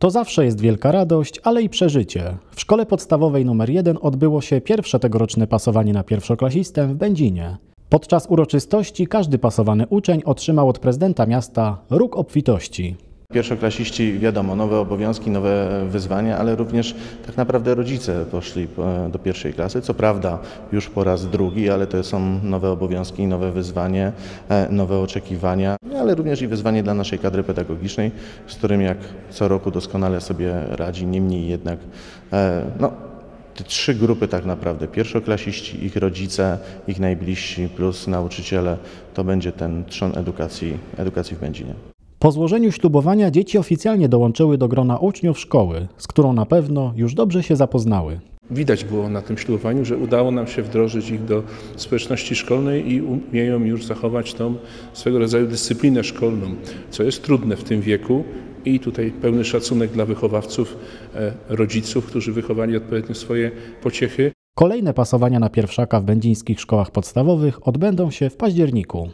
To zawsze jest wielka radość, ale i przeżycie. W szkole podstawowej nr 1 odbyło się pierwsze tegoroczne pasowanie na pierwszoklasistę w Będzinie. Podczas uroczystości każdy pasowany uczeń otrzymał od prezydenta miasta róg obfitości. Pierwszoklasiści, wiadomo, nowe obowiązki, nowe wyzwania, ale również tak naprawdę rodzice poszli e, do pierwszej klasy. Co prawda już po raz drugi, ale to są nowe obowiązki, nowe wyzwanie, e, nowe oczekiwania, ale również i wyzwanie dla naszej kadry pedagogicznej, z którym jak co roku doskonale sobie radzi. Niemniej jednak, e, no, te trzy grupy tak naprawdę, pierwszoklasiści, ich rodzice, ich najbliżsi plus nauczyciele, to będzie ten trzon edukacji, edukacji w Będzinie. Po złożeniu ślubowania dzieci oficjalnie dołączyły do grona uczniów szkoły, z którą na pewno już dobrze się zapoznały. Widać było na tym ślubowaniu, że udało nam się wdrożyć ich do społeczności szkolnej i umieją już zachować tą swego rodzaju dyscyplinę szkolną, co jest trudne w tym wieku. I tutaj pełny szacunek dla wychowawców, e, rodziców, którzy wychowali odpowiednio swoje pociechy. Kolejne pasowania na pierwszaka w będzińskich szkołach podstawowych odbędą się w październiku.